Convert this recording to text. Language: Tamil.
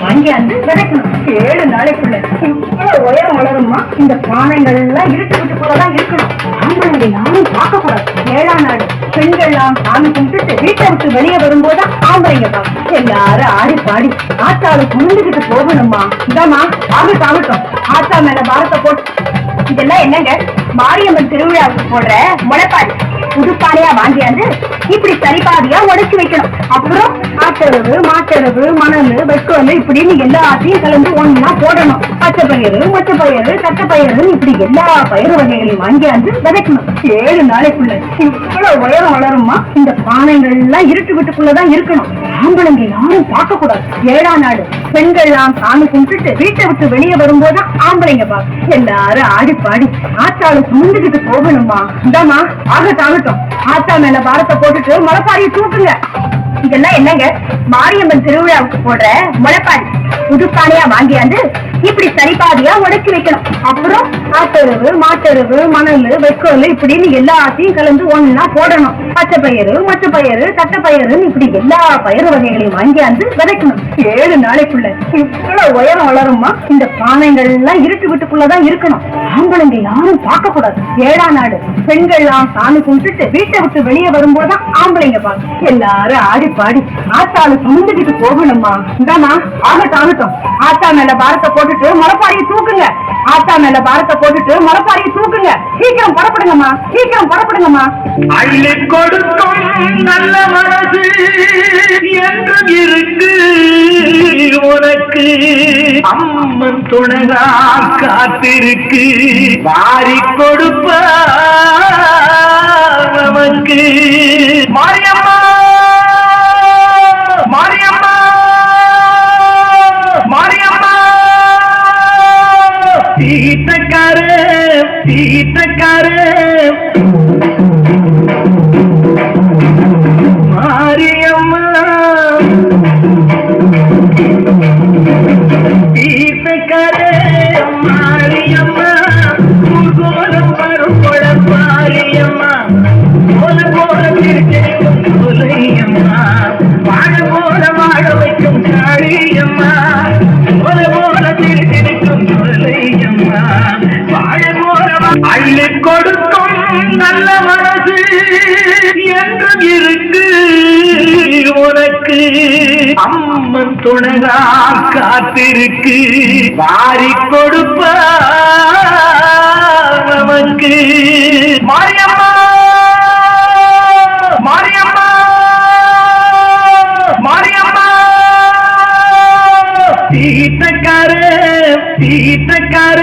வாங்கியாந்து விதைக்கணும் ஏழு நாளைக்குள்ள இவ்வளவு உயரம் வளருமா இந்த பானைகள் எல்லாம் இருட்டு வீட்டுக்குள்ளதான் இருக்கணும். ஆம்பளைங்க யாரும் பார்க்க கூடாது ஏழாம் நாடு பெண்கள்லாம் சாமி கும்பிட்டு வீட்டை விட்டு வெளியே வரும்போது ஆம்பளைங்க பார்க்கணும். எல்லாரும் ஆடி பாடி ஆத்தாளு கும்பிட்டுக்கிட்டு போகணுமா இதாம்மா ஆகட்டும் ஆகட்டும் ஆத்தா மேல பாரத்தை போட்டு இதெல்லாம் என்னங்க? மாரியம்மன் திருவிழாவுக்கு போடுற முளைப்பாடு புதுப்பானையா வாங்கியாந்து இப்படி சரிபாதியா உடைச்சு வைக்கணும். அப்புறம் ஆட்டரவு மாட்டரவு மணல் வெட்கோல் இப்படின்னு எல்லாத்தையும் கலந்து ஒண்ணா போடணும். பச்சை பயிறு மொச்சை பயிறு தட்டை பயிறு இப்படி எல்லா பயிறு வகைகளையும் வாங்கியாந்து விதைக்கணும். ஏழு நாளைக்குள்ள இவ்வளவு உயரம் வளருமா? இந்த பானைகள் எல்லாம் இருட்டு வீட்டுக்குள்ளதான் இருக்கணும். ஆம்பளைங்க யாரும் பார்க்க கூடாது ஏழாம் நாடு. பெண்கள் எல்லாம் சாமி கும்பிட்டு வீட்டை விட்டு வெளியே வரும்போது ஆம்பளைங்க பார்க்க எல்லாரும் ஆடி பாடி ஆத்தாலும் சுமந்துக்கிட்டு போகணுமா? இந்தாம்மா ஆகட்டும் ஆகட்டும். ஆத்தா மேல பாரத்தை போட்டுட்டு முளைப்பாரியை தூக்குங்க. இதெல்லாம் என்னங்க? மாரியம்மன் திருவிழாவுக்கு போடுற முளைப்பாரி புதுப்பானையா வாங்கியாந்து இப்படி சரிபாதியா உடக்கி வைக்கணும். அப்புறம் ஆட்டெருவு மாட்டெருவு மணல் வெக்கோல் இப்படின்னு எல்லாத்தையும் கலந்து ஒன்னா போடணும். பச்சை பயிறு மச்ச பயிறு தட்டை பயிறு இப்படி எல்லா பயிறு வகைகளையும் வாங்கியாந்து விதைக்கணும். ஏழு நாளைக்குள்ள இவ்வளவு உயரம் வளருமா இந்த பானைகள் எல்லாம் இருட்டு வீட்டுக்குள்ளதான் இருக்கணும். ஆம்பளைங்க யாரும் பார்க்க கூடாது ஏழாம் நாடு பெண்கள்லாம் சாமி கும்பிட்டு வீட்டை விட்டு வெளியே வரும்போதுதான் ஆம்பளைங்க பார்க்க எல்லாரும் ஆடி பாடி ஆத்தாளு சுமந்துக்கிட்டு போகணுமா இந்தானா ஆகட்டும் ஆகட்டும். ஆத்தா மேல பாரத்தை போட்டு போட்டுட்டு முளைப்பாரியை தூக்குங்க. ஆத்தா மேல பாரத்தை போட்டுட்டு முளைப்பாரியை தூக்குங்க. சீக்கிரம் புறப்படுங்கம்மா. சீக்கிரம் புறப்படுங்கம்மா. அள்ளி கொடுக்கும் நல்ல மனசு என்று இருக்கு. உனக்கு அம்மன் துணைதா காத்திருக்கு. வாரி கொடுப்ப நமக்கு. தீட்டக்கார தீட்டக்கார என்றும் இருக்கு. உனக்கு அம்மன் துணைதா காத்திருக்கு. வாரி கொடுப்ப நமக்கு. மாரியம்மா மாரியம்மா மாரியம்மா. தீட்டக்கார தீட்டக்கார